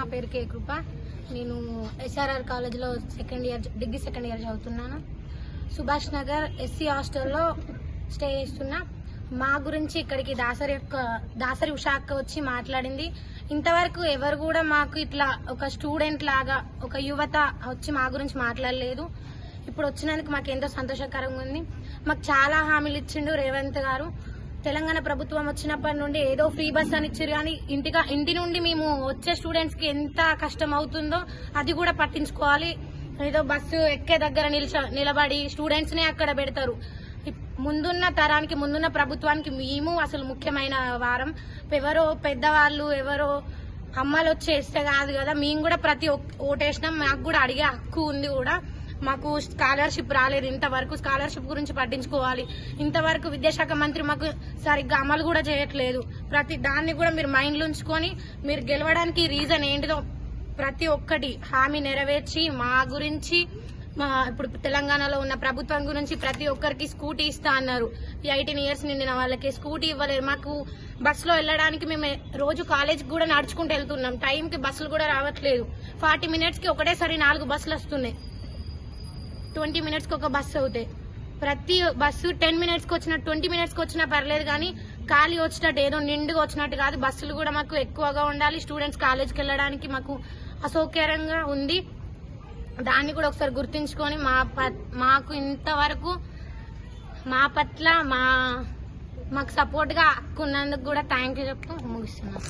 నా పేరు కే కృప. నేను ఎస్ఆర్ఆర్ కాలేజ్లో second year degree second year చదువుతున్నాను. సుభాష్ నగర్ ఎస్సీ హాస్టల్లో స్టే చేస్తున్నా. మా గురించి ఇక్కడికి దాసరి యొక్క దాసరి ఉషా అక్క వచ్చి మాట్లాడింది. ఇంతవరకు ఎవరు కూడా మాకు ఇట్లా ఒక స్టూడెంట్ లాగా ఒక యువత వచ్చి మా గురించి మాట్లాడలేదు. ఇప్పుడు వచ్చినందుకు మాకు ఎంతో సంతోషకరంగా ఉంది. మాకు చాలా హామీలు ఇచ్చిండు రేవంత్ గారు. తెలంగాణ ప్రభుత్వం వచ్చినప్పటి నుండి ఏదో ఫ్రీ బస్ అని ఇచ్చారు కానీ ఇంటిగా ఇంటి నుండి మేము వచ్చే స్టూడెంట్స్కి ఎంత కష్టం అవుతుందో అది కూడా పట్టించుకోవాలి. ఏదో బస్సు ఎక్కే దగ్గర నిలిచ నిలబడి స్టూడెంట్స్ నే అక్కడ పెడతారు. ముందున్న తరానికి ముందున్న ప్రభుత్వానికి మేము అసలు ముఖ్యమైన వారం. ఎవరో పెద్దవాళ్ళు ఎవరో అమ్మలు వచ్చి వేస్తే కాదు కదా మేము కూడా ప్రతి ఓటేసినాం. మాకు కూడా అడిగే హక్కు ఉంది కూడా. మాకు స్కాలర్షిప్ రాలేదు. ఇంతవరకు స్కాలర్షిప్ గురించి పట్టించుకోవాలి. ఇంతవరకు విద్యాశాఖ మంత్రి మాకు సరిగ్గా అమలు కూడా చేయట్లేదు. ప్రతి దాన్ని కూడా మీరు మైండ్లో ఉంచుకొని మీరు గెలవడానికి రీజన్ ఏంటిదో ప్రతి ఒక్కటి హామీ నెరవేర్చి మా గురించి మా ఇప్పుడు తెలంగాణలో ఉన్న ప్రభుత్వం గురించి ప్రతి ఒక్కరికి స్కూటీ ఇస్తా అన్నారు. ఈ ఎయిటీన్ ఇయర్స్ నిండిన వాళ్ళకి స్కూటీ ఇవ్వలేదు. మాకు బస్సులో వెళ్ళడానికి మేము రోజు కాలేజ్కి కూడా నడుచుకుంటూ వెళ్తున్నాం. టైంకి బస్సులు కూడా రావట్లేదు. ఫార్టీ మినిట్స్కి ఒకటేసారి నాలుగు బస్సులు వస్తున్నాయి. ట్వంటీ మినిట్స్కి ఒక బస్సు అవుతాయి. ప్రతి బస్సు టెన్ మినిట్స్కి వచ్చిన ట్వంటీ మినిట్స్కి వచ్చినా పర్లేదు కానీ ఖాళీ వచ్చినట్టు ఏదో నిండుగా వచ్చినట్టు కాదు. బస్సులు కూడా మాకు ఎక్కువగా ఉండాలి. స్టూడెంట్స్ కాలేజ్కి వెళ్ళడానికి మాకు అసౌకర్యంగా ఉంది. దాన్ని కూడా ఒకసారి గుర్తించుకొని మా ప- మాకు ఇంతవరకు మా పట్ల మా మాకు సపోర్ట్గా హక్కు ఉన్నందుకు కూడా థ్యాంక్ యూ చెప్తూ ముగిస్తున్నాను